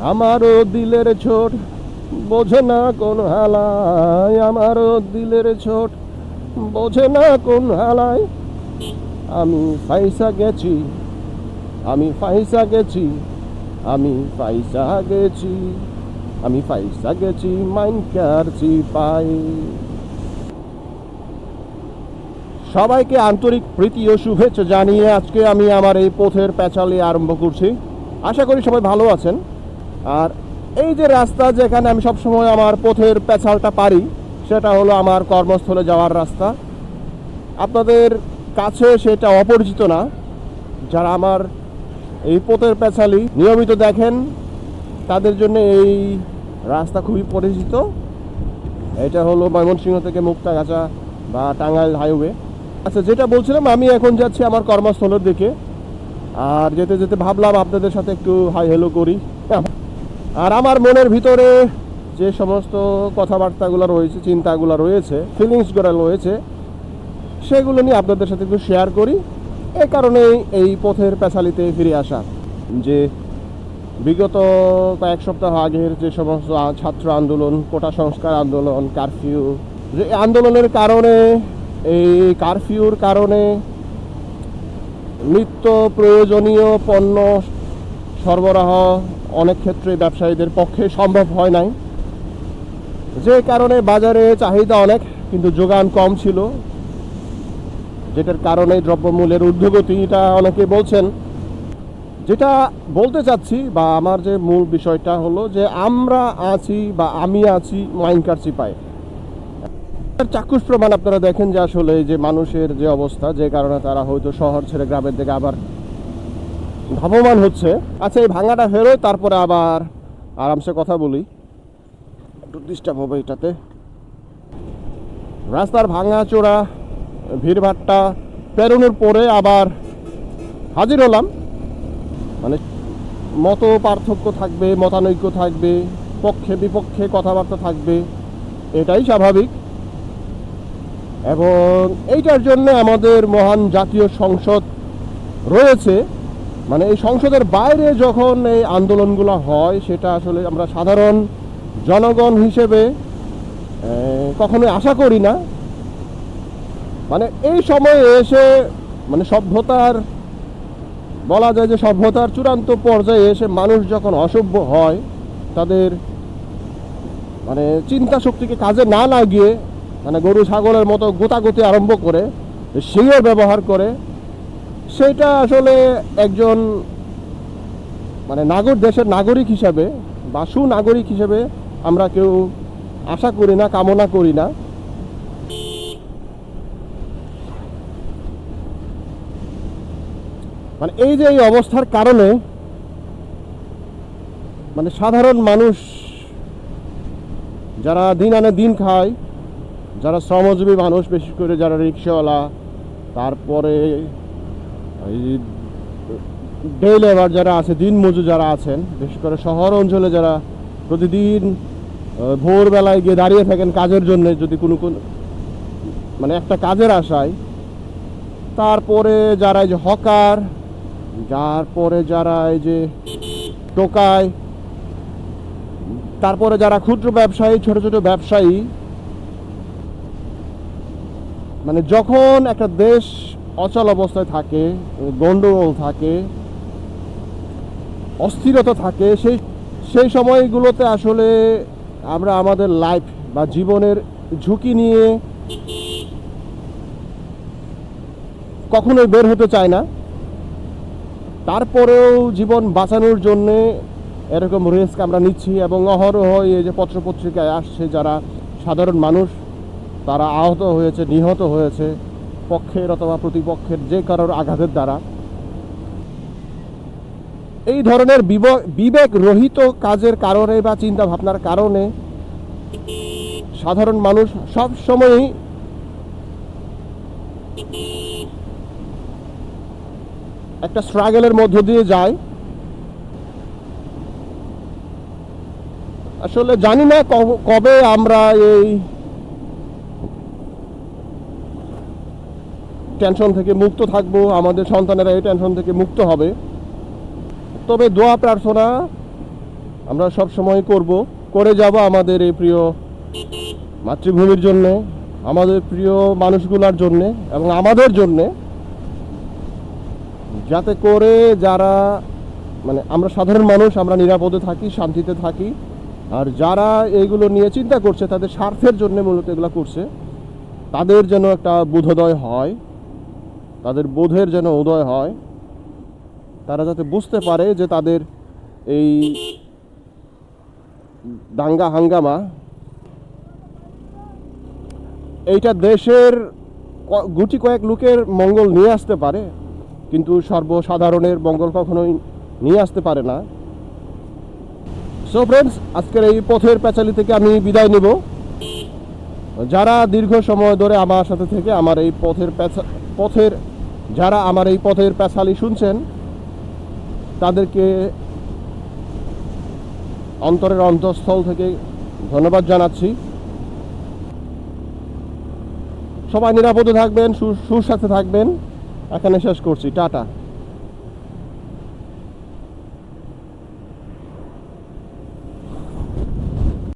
আমারও দিলের ছোট, বোঝে না কোন হালায়, আমারও দিলের ছোট, বোঝে না কোন হালায়। আমি ফাইসা গেছি, আমি ফাইসা গেছি, আমি ফাইসা গেছি, আমি ফাইসা গেছি মাইন কারছি পাই সবাইকে আন্তরিক প্রীতি ও শুভেচ্ছা জানিয়ে আজকে আমি আমার এই পথের পেঁচালি আরম্ভ করছি। আশা করি সবাই ভালো আছেন। আর এই যে রাস্তা যেখানে আমি সবসময় আমার পথের পেঁচালটা পারি, সেটা হলো আমার কর্মস্থলে যাওয়ার রাস্তা। আপনাদের কাছে সেটা অপরিচিত না। যারা আমার এই পথের পেঁচালি নিয়মিত দেখেন, তাদের জন্য এই রাস্তা খুবই পরিচিত। এটা হলো ময়মনসিংহ থেকে মুক্তাগাছা বা টাঙ্গাইল হাইওয়ে। আচ্ছা যেটা বলছিলাম, আমি এখন যাচ্ছি আমার কর্মস্থলের দিকে। আর যেতে যেতে ভাবলাম আপনাদের সাথে একটু হাই হেলো করি। আর আমার মনের ভিতরে যে সমস্ত কথাবার্তাগুলো রয়েছে, চিন্তাগুলো রয়েছে ফিলিংসগুলো রয়েছে, সেগুলো নিয়ে আপনাদের সাথে একটু শেয়ার করি। এ কারণেই এই পথের পেশালিতে ফিরে আসা। যে বিগত কয়েক সপ্তাহ আগের যে সমস্ত ছাত্র আন্দোলন, কোটা সংস্কার আন্দোলন কারফিউ যে আন্দোলনের কারণে, এই কারফিউর কারণে নিত্য প্রয়োজনীয় পণ্য সরবরাহ অনেক ক্ষেত্রে ব্যবসায়ীদের পক্ষে সম্ভব হয় নাই। যে কারণে বাজারে চাহিদা অনেক, কিন্তু যোগান কম ছিল। যেটার কারণে দ্রব্যমূল্যের ঊর্ধ্বগতিটা অনেকে বলছেন। যেটা বলতে চাচ্ছি বা আমার যে মূল বিষয়টা হলো যে আমরা আছি বা আমি আছি মাইনকার চিপায় চাক্ষুষ প্রমাণ আপনারা দেখেন যে আসলে যে মানুষের যে অবস্থা, যে কারণে তারা হয়তো শহর ছেড়ে গ্রামের দিকে আবার ধাবমান হচ্ছে। আচ্ছা এই ভাঙাটা ফেরোয় তারপরে আবার আরামসে কথা বলি। একটু ডিস্টার্ব হবে এটাতে। রাস্তার ভাঙা চোরা, ভিড়ভাট্টা পেরোনোর পরে আবার হাজির হলাম। মানে মত পার্থক্য থাকবে, মতানৈক্য থাকবে, পক্ষে বিপক্ষে কথাবার্তা থাকবে, এটাই স্বাভাবিক। এবং এইটার জন্য আমাদের মহান জাতীয় সংসদ রয়েছে। মানে এই সংসদের বাইরে যখন এই আন্দোলনগুলো হয়, সেটা আসলে আমরা সাধারণ জনগণ হিসেবে কখনোই আশা করি না। মানে এই সময়ে এসে মানে সভ্যতার, বলা যায় যে সভ্যতার চূড়ান্ত পর্যায়ে এসে মানুষ যখন অসভ্য হয়, তাদের মানে চিন্তা শক্তিকে কাজে না লাগিয়ে মানে গরু, ছাগলের মতো গোতাগতি আরম্ভ করে সিংহের ব্যবহার করে সেটা আসলে একজন মানে নাগর দেশের নাগরিক হিসাবে বা সুনাগরিক হিসেবে আমরা কেউ আশা করি না, কামনা করি না। মানে এই যে এই অবস্থার কারণে মানে সাধারণ মানুষ যারা দিন আনে দিন খায়, যারা শ্রমজীবী মানুষ, বিশেষ করে যারা রিক্সাওয়ালা, তারপরে এই ডে লেবার যারা আছে দিন মজুর যারা আছেন, বিশেষ করে শহর অঞ্চলে যারা প্রতিদিন ভোরবেলায় গিয়ে দাঁড়িয়ে থাকেন কাজের জন্য, যদি কোনো কোন মানে একটা কাজের আশায়, তারপরে যারা এই যে হকার, তারপরে যারা এই যে টোকায়, তারপরে যারা ক্ষুদ্র ব্যবসায়ী, ছোট ছোট ব্যবসায়ী মানে যখন একটা দেশ অচল অবস্থায় থাকে, গন্ডগোল থাকে, অস্থিরতা থাকে, সেই সেই সময়গুলোতে আসলে আমরা আমাদের লাইফ বা জীবনের ঝুঁকি নিয়ে কখনোই বের হতে চায় না। তারপরেও জীবন বাঁচানোর জন্যে এরকম রিস্ক আমরা নিচ্ছি এবং অহরহ এই যে পত্রপত্রিকায় আসছে, যারা সাধারণ মানুষ, তারা আহত হয়েছে, নিহত হয়েছে। পক্ষের অথবা প্রতিপক্ষের যে কারোর আঘাতের দ্বারা। এই ধরনের বিব- বিবেক রহিত কাজের কারণে বা চিন্তা ভাবনার কারণে সাধারণ মানুষ সব সময়ই একটা স্ট্রাগলের মধ্য দিয়ে যায়। আসলে জানি না কবে আমরা এই টেনশন থেকে মুক্ত থাকব, আমাদের সন্তানেরা এই টেনশন থেকে মুক্ত হবে। তবে দোয়া, প্রার্থনা আমরা সব সময় করব, করে যাব আমাদের এই প্রিয় মাতৃভূমির জন্যে, আমাদের প্রিয় মানুষগুলোর জন্যে এবং আমাদের জন্যে। যাতে করে যারা মানে আমরা সাধারণ মানুষ, আমরা নিরাপদে থাকি, শান্তিতে থাকি, আর যারা এইগুলো নিয়ে চিন্তা করছে, তাদের স্বার্থের জন্য মূলত এগুলো করছে, তাদের যেন একটা বোধোদয় হয়। তাদের বোধের যেন উদয় হয়, তারা যাতে বুঝতে পারে যে তাদের এই দাঙ্গা হাঙ্গামা এইটা দেশের গুটি কয়েক লোকের মঙ্গল নিয়ে আসতে পারে, কিন্তু সর্বসাধারণের মঙ্গল কখনোই নিয়ে আসতে পারে না। সো ফ্রেন্ডস আজকের এই পথের প্যাচালি থেকে আমি বিদায় নেব। যারা দীর্ঘ সময় ধরে আমার সাথে থেকে আমার এই পথের পথের যারা আমার এই পথের প্যাশালি শুনছেন, তাদেরকে অন্তরের অন্তঃস্থল থেকে ধন্যবাদ জানাচ্ছি। সবাই নিরাপদে থাকবেন সুস্বাস্থ্যে থাকবেন। এখানে শেষ করছি। টাটা।